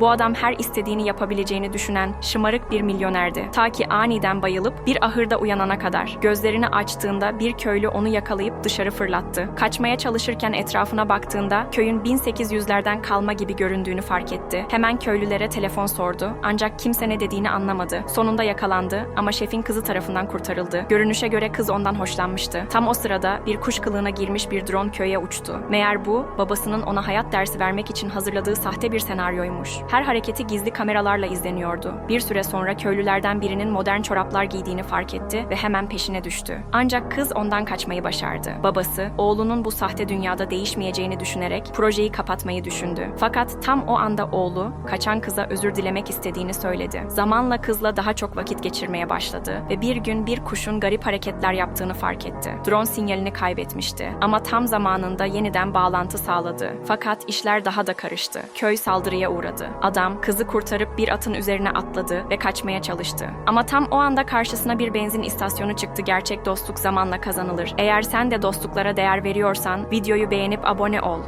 Bu adam her istediğini yapabileceğini düşünen şımarık bir milyonerdi. Ta ki aniden bayılıp bir ahırda uyanana kadar. Gözlerini açtığında bir köylü onu yakalayıp dışarı fırlattı. Kaçmaya çalışırken etrafına baktığında köyün 1800'lerden kalma gibi göründüğünü fark etti. Hemen köylülere telefon sordu ancak kimse ne dediğini anlamadı. Sonunda yakalandı ama şefin kızı tarafından kurtarıldı. Görünüşe göre kız ondan hoşlanmıştı. Tam o sırada bir kuş kılığına girmiş bir drone köye uçtu. Meğer bu babasının ona hayat dersi vermek için hazırladığı sahte bir senaryoymuş. Her hareketi gizli kameralarla izleniyordu. Bir süre sonra köylülerden birinin modern çoraplar giydiğini fark etti ve hemen peşine düştü. Ancak kız ondan kaçmayı başardı. Babası, oğlunun bu sahte dünyada değişmeyeceğini düşünerek projeyi kapatmayı düşündü. Fakat tam o anda oğlu, kaçan kıza özür dilemek istediğini söyledi. Zamanla kızla daha çok vakit geçirmeye başladı ve bir gün bir kuşun garip hareketler yaptığını fark etti. Drone sinyalini kaybetmişti ama tam zamanında yeniden bağlantı sağladı. Fakat işler daha da karıştı. Köy saldırıya uğradı. Adam kızı kurtarıp bir atın üzerine atladı ve kaçmaya çalıştı. Ama tam o anda karşısına bir benzin istasyonu çıktı. Gerçek dostluk zamanla kazanılır. Eğer sen de dostluklara değer veriyorsan videoyu beğenip abone ol.